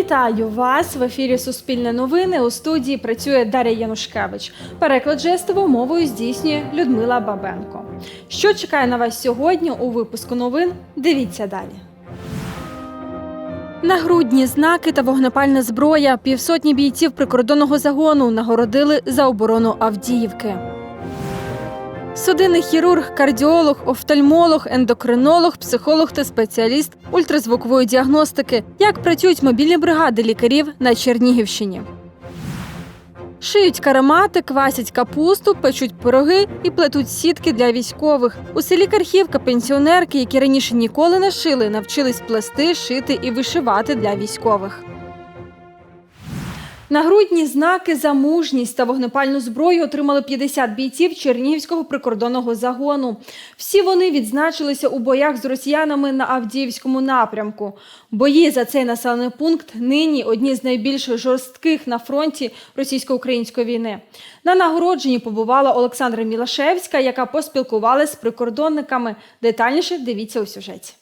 Вітаю вас в ефірі Суспільне новини. У студії працює Дар'я Янушкевич. Переклад жестовою мовою здійснює Людмила Бабенко. Що чекає на вас сьогодні у випуску новин? Дивіться далі. Нагрудні знаки та вогнепальна зброя півсотні бійців прикордонного загону нагородили за оборону Авдіївки. Судинний хірург, кардіолог, офтальмолог, ендокринолог, психолог та спеціаліст ультразвукової діагностики. Як працюють мобільні бригади лікарів на Чернігівщині. Шиють каремати, квасять капусту, печуть пироги і плетуть сітки для військових. У селі Кархівка пенсіонерки, які раніше ніколи не шили, навчились плести, шити і вишивати для військових. Нагрудні знаки за мужність та вогнепальну зброю отримали 50 бійців Чернігівського прикордонного загону. Всі вони відзначилися у боях з росіянами на Авдіївському напрямку. Бої за цей населений пункт нині одні з найбільш жорстких на фронті російсько-української війни. На нагородженні побувала Олександра Мілашевська, яка поспілкувалася з прикордонниками. Детальніше дивіться у сюжеті.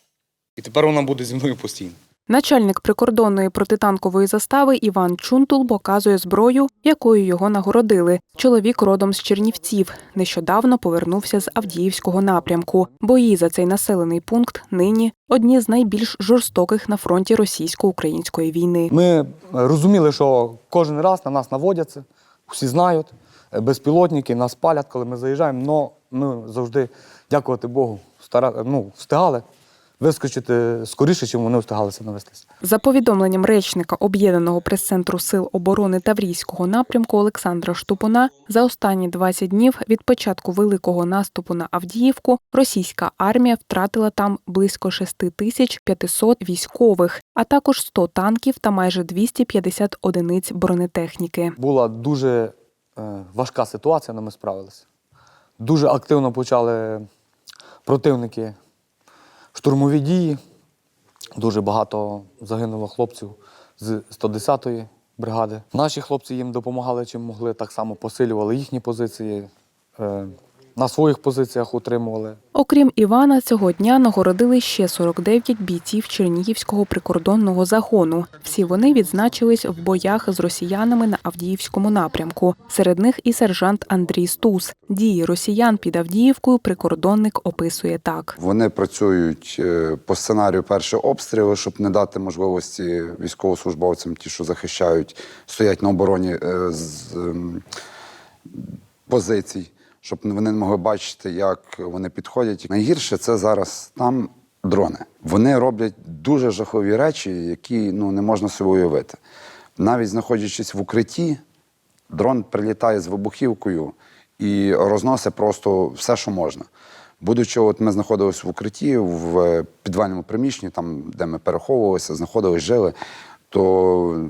І тепер вона буде зі мною постійно. Начальник прикордонної протитанкової застави Іван Чунтул показує зброю, якою його нагородили. Чоловік родом з Чернівців. Нещодавно повернувся з Авдіївського напрямку. Бої за цей населений пункт нині одні з найбільш жорстоких на фронті російсько-української війни. Ми розуміли, що кожен раз на нас наводяться, всі знають, безпілотники нас палять, коли ми заїжджаємо. але ми завжди, дякувати Богу, стара, ну, встигали вискочити скоріше, чим вони встигалися навестися. За повідомленням речника об'єднаного прес-центру сил оборони Таврійського напрямку Олександра Штупуна, за останні 20 днів від початку великого наступу на Авдіївку російська армія втратила там близько 6500 військових, а також 100 танків та майже 250 одиниць бронетехніки. Була дуже е, важка ситуація, але ми справилися. Дуже активно почали противники штурмові дії. Дуже багато загинуло хлопців з 110-ї бригади. Наші хлопці їм допомагали чим могли, так само посилювали їхні позиції, е, на своїх позиціях утримували. Окрім Івана, цього дня нагородили ще 49 бійців Чернігівського прикордонного загону. Всі вони відзначились в боях з росіянами на Авдіївському напрямку. Серед них і сержант Андрій Стус. Дії росіян під Авдіївкою прикордонник описує так. Вони працюють е, по сценарію перше обстріли, щоб не дати можливості військовослужбовцям, ті, що захищають, стоять на обороні е, з ем, позицій, щоб вони не могли бачити, як вони підходять. Найгірше це зараз там дрони. Вони роблять дуже жахливі речі, які ну, не можна собі уявити. Навіть знаходячись в укритті, дрон прилітає з вибухівкою і розносить просто все, що можна. Будучи, от ми знаходилися в укритті в е, підвальному приміщенні, там, де ми переховувалися, знаходились, жили, то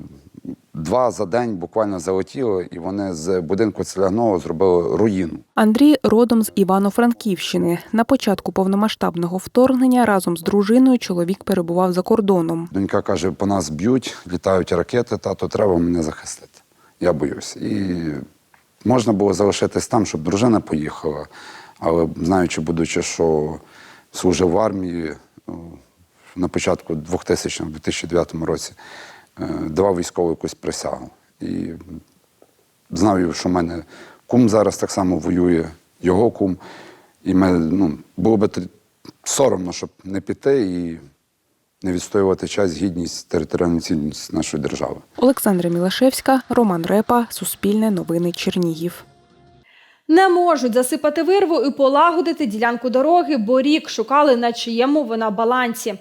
два за день буквально залетіли, і вони з будинку Целяного зробили руїну. Андрій родом з Івано-Франківщини. На початку повномасштабного вторгнення разом з дружиною чоловік перебував за кордоном. Донька каже: по нас б'ють, літають ракети, тато, треба мене захистити. Я боюсь. І можна було залишитись там, щоб дружина поїхала. Але знаючи, будучи, що служив в армії на початку 2000 2009 році, давав військову якусь присягу. І знав, що в мене кум зараз так само воює, його кум. І ми, ну, було би соромно, щоб не піти і не відстоювати честь, гідність, територіальну цінність нашої держави. Олександра Мілашевська, Роман Репа, Суспільне новини Чернігів. Не можуть засипати вирву і полагодити ділянку дороги, бо рік шукали, на чиєму вона балансі.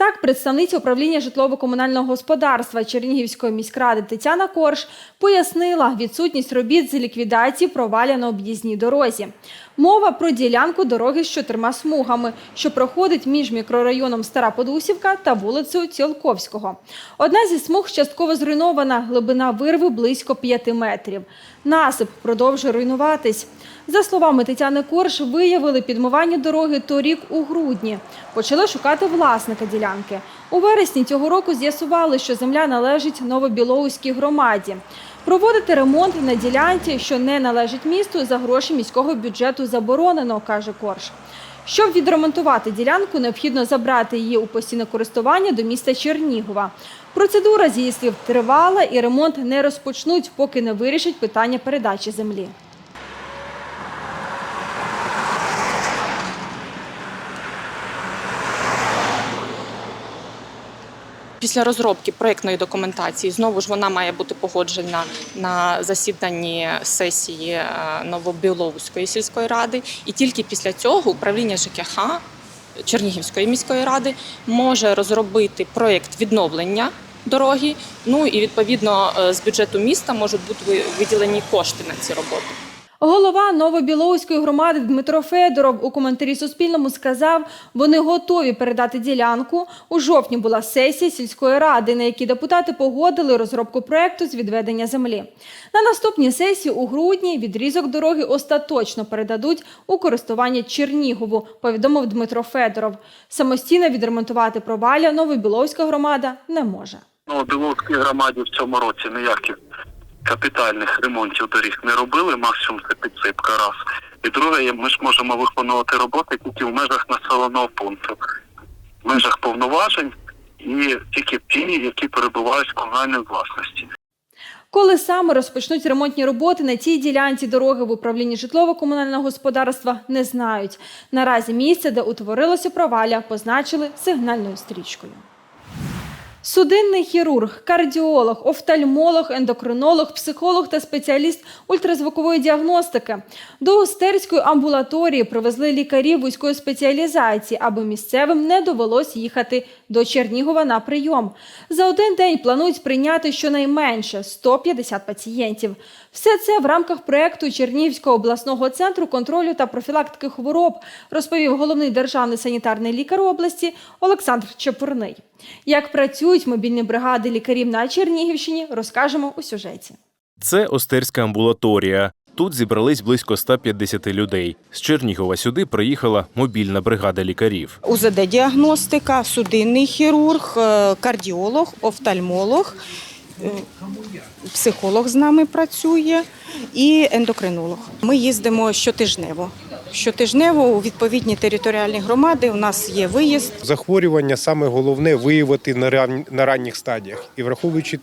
Так, представниця управління житлово-комунального господарства Чернігівської міськради Тетяна Корж пояснила відсутність робіт з ліквідації проваля на об'їзній дорозі. Мова про ділянку дороги з чотирма смугами, що проходить між мікрорайоном Стара Подусівка та вулицею Цілковського. Одна зі смуг частково зруйнована, глибина вирви близько 5 метрів. Насип продовжує руйнуватись. За словами Тетяни Корж, виявили підмивання дороги торік у грудні. Почали шукати власника ділянки. У вересні цього року з'ясували, що земля належить Новобілоуській громаді. Проводити ремонт на ділянці, що не належить місту, за гроші міського бюджету заборонено, каже Корж. Щоб відремонтувати ділянку, необхідно забрати її у постійне користування до міста Чернігова. Процедура, з її слів, тривала і ремонт не розпочнуть, поки не вирішать питання передачі землі. Після розробки проєктної документації знову ж вона має бути погоджена на засіданні сесії е, Новобіловської сільської ради, і тільки після цього управління ЖКХ Чернігівської міської ради може розробити проєкт відновлення дороги. Ну і відповідно е, з бюджету міста можуть бути виділені кошти на ці роботи. Голова Новобіловської громади Дмитро Федоров у коментарі Суспільному сказав, вони готові передати ділянку. У жовтні була сесія сільської ради, на якій депутати погодили розробку проекту з відведення землі. На наступній сесії у грудні відрізок дороги остаточно передадуть у користування Чернігову, повідомив Дмитро Федоров. Самостійно відремонтувати провалля Новобіловська громада не може. Ну, громаді в цьому році ніяких капітальних ремонтів доріг не робили, максимум це підсипка раз. І друге, ми ж можемо виконувати роботи тільки в межах населеного пункту, в межах повноважень і тільки ті, які перебувають в комунальній власності. Коли саме розпочнуть ремонтні роботи на цій ділянці дороги в управлінні житлово-комунального господарства, не знають. Наразі місце, де утворилося провалля, позначили сигнальною стрічкою. Судинний хірург, кардіолог, офтальмолог, ендокринолог, психолог та спеціаліст ультразвукової діагностики. До Остерської амбулаторії привезли лікарів вузької спеціалізації, аби місцевим не довелось їхати до Чернігова на прийом. За один день планують прийняти щонайменше 150 пацієнтів. Все це в рамках проекту Чернігівського обласного центру контролю та профілактики хвороб, розповів головний державний санітарний лікар області Олександр Чепурний. Як працюють мобільні бригади лікарів на Чернігівщині, розкажемо у сюжеті. Це Остерська амбулаторія. Тут зібрались близько 150 людей. З Чернігова сюди приїхала мобільна бригада лікарів. УЗД-діагностика, судинний хірург, е, кардіолог, офтальмолог, психолог з нами працює і ендокринолог. Ми їздимо щотижнево. Щотижнево у відповідні територіальні громади у нас є виїзд. захворювання саме головне виявити на ранніх стадіях. І враховуючи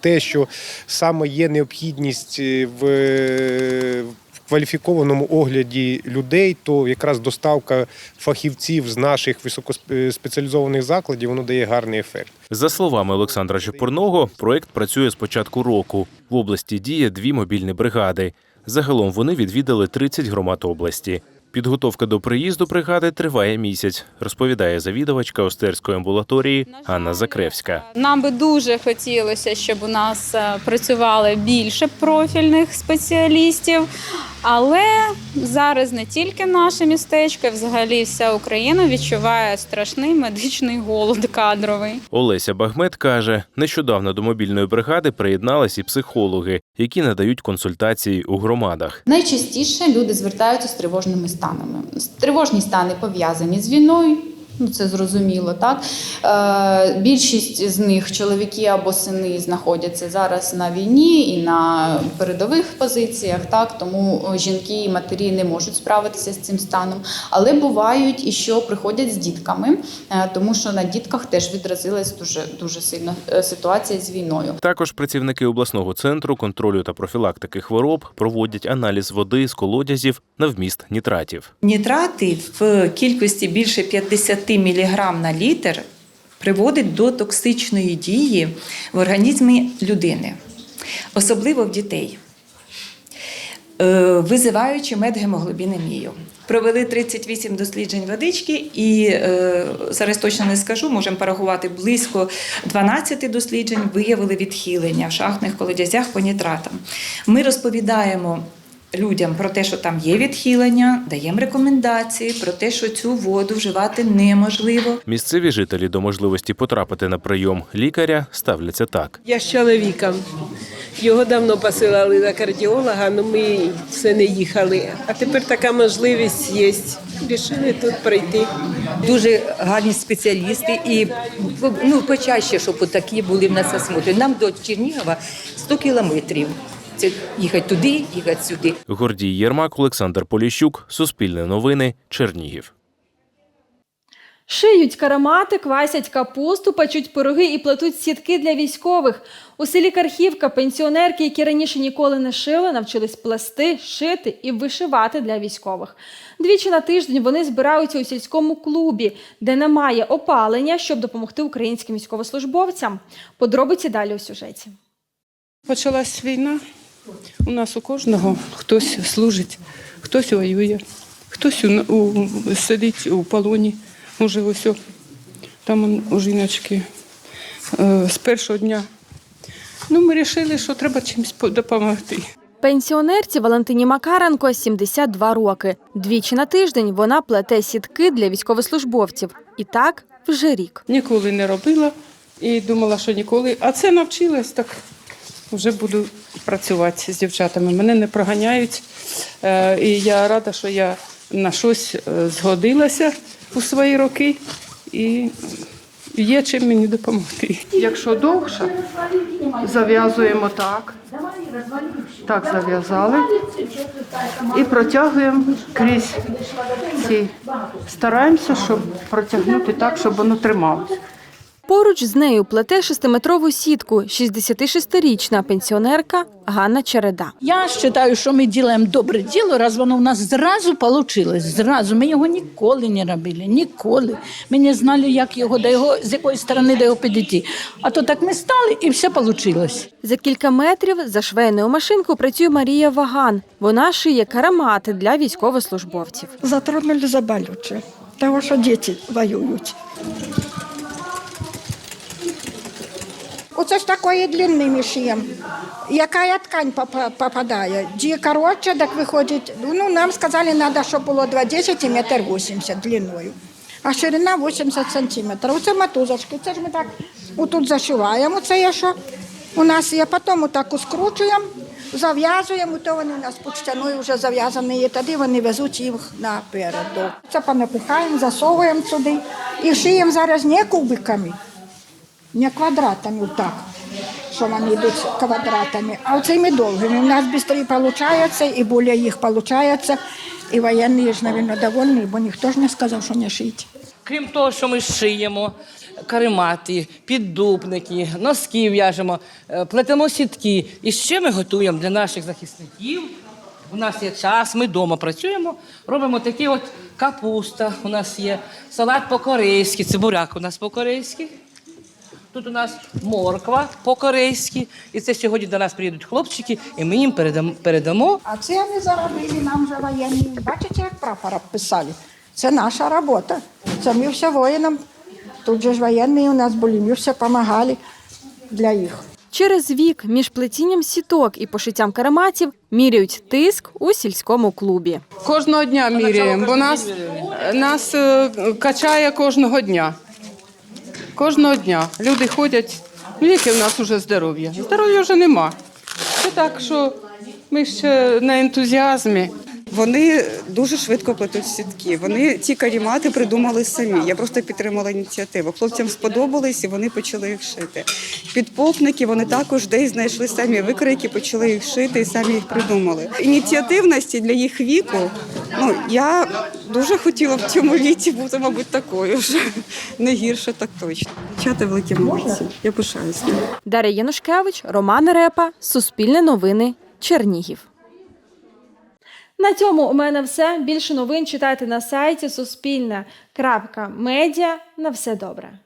те, що саме є необхідність е, е, в кваліфікованому огляді людей, то якраз доставка фахівців з наших високоспеціалізованих закладів воно дає гарний ефект. За словами Олександра Чепурного, проект працює з початку року. В області діє дві мобільні бригади. Загалом вони відвідали 30 громад області. Підготовка до приїзду бригади триває місяць, розповідає завідувачка Остерської амбулаторії Анна Закревська. Нам би дуже хотілося, щоб у нас е, працювало більше профільних спеціалістів. Але зараз не тільки наше містечко, взагалі вся Україна відчуває страшний медичний голод кадровий. Олеся Багмет каже, нещодавно до мобільної бригади приєдналися і психологи, які надають консультації у громадах. Найчастіше люди звертаються з тривожними станами. Тривожні стани пов'язані з війною. Ну, це зрозуміло, так. Е, більшість з них чоловіки або сини знаходяться зараз на війні і на передових позиціях, так тому жінки і матері не можуть справитися з цим станом. Але бувають і що приходять з дітками, е, тому що на дітках теж відразилась дуже дуже сильно е, ситуація з війною. Також працівники обласного центру контролю та профілактики хвороб проводять аналіз води з колодязів на вміст нітратів. Нітрати в кількості більше 50 мг на літр приводить до токсичної дії в організмі людини, особливо в дітей, е, визиваючи медгемоглобінемію. Провели 38 досліджень водички, і е, зараз точно не скажу, можемо порахувати близько 12 досліджень, виявили відхилення в шахтних колодязях по нітратам. Ми розповідаємо людям про те, що там є відхилення, даємо рекомендації про те, що цю воду вживати неможливо. Місцеві жителі до можливості потрапити на прийом лікаря ставляться так. Я з чоловіком. Його давно посилали на кардіолога, але ми все не їхали. А тепер така можливість є. Рішили тут прийти. Дуже гарні спеціалісти і ну, почаще, щоб такі були в нас осмотри. Нам до Чернігова 100 кілометрів. Це їхати туди, їхати сюди. Гордій Єрмак, Олександр Поліщук, Суспільне новини, Чернігів. Шиють карамати, квасять капусту, печуть пироги і плетуть сітки для військових. У селі Кархівка пенсіонерки, які раніше ніколи не шили, навчились плести, шити і вишивати для військових. Двічі на тиждень вони збираються у сільському клубі, де немає опалення, щоб допомогти українським військовослужбовцям. Подробиці далі у сюжеті. Почалась війна. У нас у кожного хтось служить, хтось воює, хтось у, у, сидить у полоні. Уже ось о, там у жіночки е, з першого дня. Ну, ми вирішили, що треба чимось допомогти. Пенсіонерці Валентині Макаренко 72 роки. Двічі на тиждень вона плете сітки для військовослужбовців. І так вже рік. Ніколи не робила і думала, що ніколи. А це навчилась, так вже буду працювати з дівчатами. Мене не проганяють. Е, І я рада, що я на щось е, згодилася у свої роки і є чим мені допомогти. Якщо довше, зав'язуємо так. Так зав'язали і протягуємо крізь ці. Стараємося, щоб протягнути так, щоб воно трималося. Поруч з нею плете шестиметрову сітку 66-річна пенсіонерка Ганна Череда. Я вважаю, що ми робимо добре діло, раз воно в нас зразу вийшло. Зразу. Ми його ніколи не робили, ніколи. Ми не знали, як його, до його з якої сторони до його підійти. А то так ми стали і все вийшло. За кілька метрів за швейною машинкою працює Марія Ваган. Вона шиє карамати для військовослужбовців. Затронули заболюче, тому що діти воюють. Оце ж такої длини ми шиємо. Яка ткань попа- попадає? Ді коротше, так виходить, ну нам сказали, треба, щоб було 2,10 і метр 80 длиною. А ширина 80 сантиметрів. Оце матузочки, це ж ми так отут зашиваємо, це є що у нас є, потім отак скручуємо, зав'язуємо, то вони у нас під стіною вже зав'язані, і тоді вони везуть їх напереду. Це понапихаємо, засовуємо сюди і шиємо зараз не кубиками, не квадратами, так, що вони йдуть квадратами, а оцими довгими. У нас швидше виходить, і більше їх виходить, і воєнні ж, мабуть, довольні, бо ніхто ж не сказав, що не шить. Крім того, що ми шиємо каремати, піддупники, носки в'яжемо, е, плетемо сітки. І ще ми готуємо для наших захисників. У нас є час, ми вдома працюємо, робимо такі от капуста. У нас є салат по-корейськи, це буряк у нас по-корейськи. Тут у нас морква по-корейськи. І це сьогодні до нас приїдуть хлопчики, і ми їм передамо. передамо. А це вони заробили нам вже воєнні. Бачите, як прапор писали? Це наша робота. Це ми все воїнам. Тут же ж воєнні у нас були, ми все допомагали для їх. Через вік між плетінням сіток і пошиттям карематів міряють тиск у сільському клубі. Кожного дня міряємо, бо нас, нас е, качає кожного дня. Кожного дня. Люди ходять, ну яке в нас вже здоров'я? Здоров'я вже нема. Це так, що ми ще на ентузіазмі. Вони дуже швидко плетуть сітки. Вони ті карімати придумали самі. Я просто підтримала ініціативу. Хлопцям сподобались і вони почали їх шити. Підпопники вони також десь знайшли самі викройки, почали їх шити і самі їх придумали. Ініціативності для їх віку. Ну я дуже хотіла в цьому віці бути, мабуть, такою ж. Не гірше, так точно. Дівчата великі молодці. Я пишаюся. Дар'я Янушкевич, Роман Репа, Суспільне новини, Чернігів. На цьому у мене все. Більше новин читайте на сайті Суспільне.Медіа. На все добре.